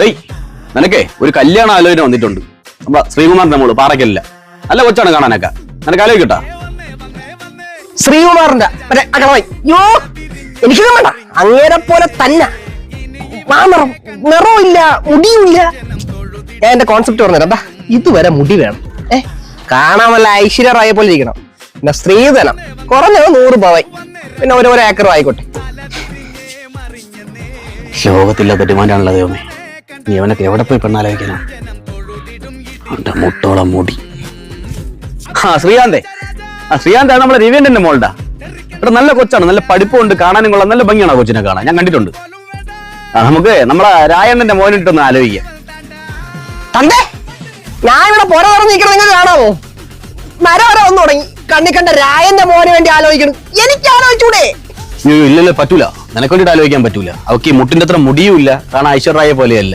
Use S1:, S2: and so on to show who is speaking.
S1: ഡേയ് നിനക്കേ ഒരു കല്യാണ ആലോചന വന്നിട്ടുണ്ട്. അപ്പൊ ശ്രീകുമാറിന്റെ മോൾ പാറക്കല്ല നല്ല കൊച്ചാണ് കാണാനൊക്കെ. നിനക്ക് ആലോചിക്കട്ടാ
S2: ശ്രീകുമാറിന്റെ മറ്റേ അകളവായി യോ എനിക്കൊന്നും വേണ്ട. അങ്ങേരെ പോലെ തന്നെ. ആ നിറം നിറമില്ല മുടിയുമില്ല. ഞാൻ എന്റെ കോൺസെപ്റ്റ് പറഞ്ഞുതരാം. എന്താ ഇതുവരെ മുടി വേണം. ഏ കാണാൻ വല്ല ഐശ്വര്യ റായെ പോലെ ഇരിക്കണം. പിന്നെ സ്ത്രീധനം കുറഞ്ഞത് നൂറ് പവായി പിന്നെ ഓരോ ഏക്കറും ആയിക്കോട്ടെ.
S1: ലോകത്തില്ലാത്ത ഡിമാൻഡാണല്ലോ ദൈവമേ. നീ അവനൊക്കെ എവിടെ പോയി പെണ്ണാലോചിക്കാനാ അവന്റെ മുട്ടോളം മുടി. ആ ശ്രീകാന്തേ. ആ ശ്രീകാന്ത് നമ്മളെ രവീന്ദ്രന്റെ മോളുടെ. ഇവിടെ നല്ല കൊച്ചാണ്. നല്ല പഠിപ്പുണ്ട് കാണാനും കൊള്ളാം. നല്ല ഭംഗിയാണ് കൊച്ചിനെ കാണാൻ. ഞാൻ കണ്ടിട്ടുണ്ട്. ആ നമുക്ക് നമ്മളെ രായണ്ണന്റെ മോനിട്ടൊന്ന് ആലോചിക്കാം.
S2: തന്റെ ഞാൻ ഇവിടെ പുറ തുറന്ന് നിൽക്കണം നിങ്ങൾ കാണാമോ മരം വരെ വന്നു തുടങ്ങി. കണ്ണി കണ്ട രായന്റെ മോന് വേണ്ടി ആലോചിക്കണം. എനിക്ക് ആലോചിച്ചൂടെ?
S1: ഇല്ലല്ലോ പറ്റൂല. നിനക്ക് വേണ്ടിയിട്ട് ആലോചിക്കാൻ പറ്റൂല. അവക്ക് ഈ മുട്ടിന്റെ അത്ര മുടിയും ഇല്ല കാണാൻ ഐശ്വര്യ പോലെയല്ല.